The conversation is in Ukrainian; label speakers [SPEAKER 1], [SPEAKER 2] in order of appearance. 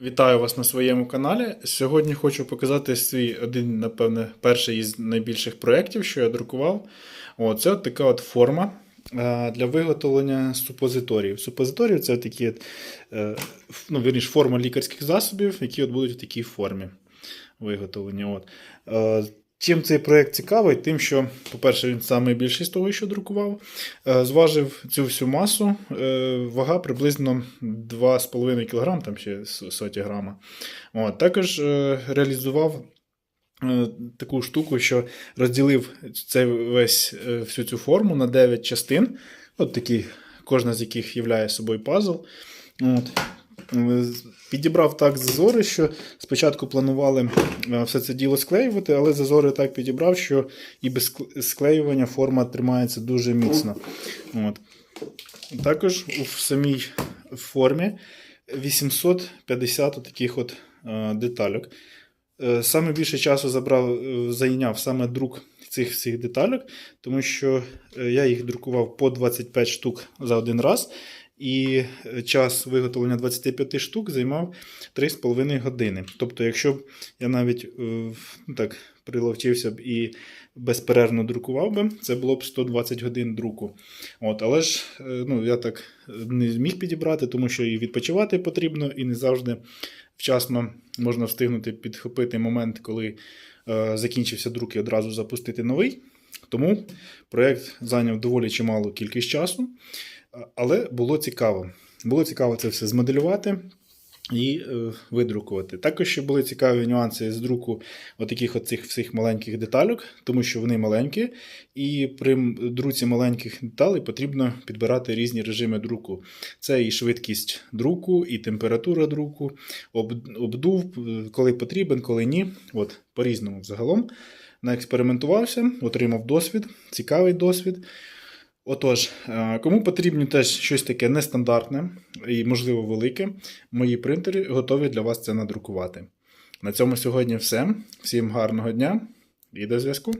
[SPEAKER 1] Вітаю вас на своєму каналі. Сьогодні хочу показати свій один, напевне, перший із найбільших проєктів, що я друкував. О, це от така от форма е, для виготовлення супозиторіїв. Супозиторії це такі, е, ну, вірніш, форма лікарських засобів, які от будуть в такій формі виготовлені. От. Чим цей проєкт цікавий? Тим, що, по-перше, він найбільший з того, що друкував. Е, Зважив цю всю масу, е, вага приблизно 2,5 кг, там ще соті грама. От, також е, реалізував таку штуку, що розділив цей весь, всю цю форму на 9 частин, от такі, кожна з яких є собою пазл. От. Е, Підібрав так зазори, що спочатку планували е, все це діло склеювати, але зазори так підібрав, що і без склеювання форма тримається дуже міцно. От. Також у самій формі 850 таких от е, детальок. Саме більше часу забрав, зайняв саме друк цих всіх детальок, тому що я їх друкував по 25 штук за один раз. І е, час виготовлення 25 штук займав 3,5 години. Тобто, якщо б я навіть е, ну, так приловчився б і безперервно друкував би, це було б 120 годин друку. От, але ж е, ну, я так не зміг підібрати, тому що і відпочивати потрібно, і не завжди вчасно можна встигнути підхопити момент, коли е, закінчився друк і одразу запустити новий. Тому проєкт зайняв доволі чималу кількість часу, але було цікаво. Було цікаво це все змоделювати і е, видрукувати. Також ще були цікаві нюанси з друку отаких от цих всіх маленьких деталек, тому що вони маленькі, і при друці маленьких деталей потрібно підбирати різні режими друку. Це і швидкість друку, і температура друку, об- обдув, е, коли потрібен, коли ні. От, по-різному загалом. Наекспериментувався, отримав досвід, цікавий досвід. Отож, е, кому потрібно теж щось таке нестандартне і, можливо, велике, мої принтери готові для вас це надрукувати. На цьому сьогодні все. Всім гарного дня і до зв'язку!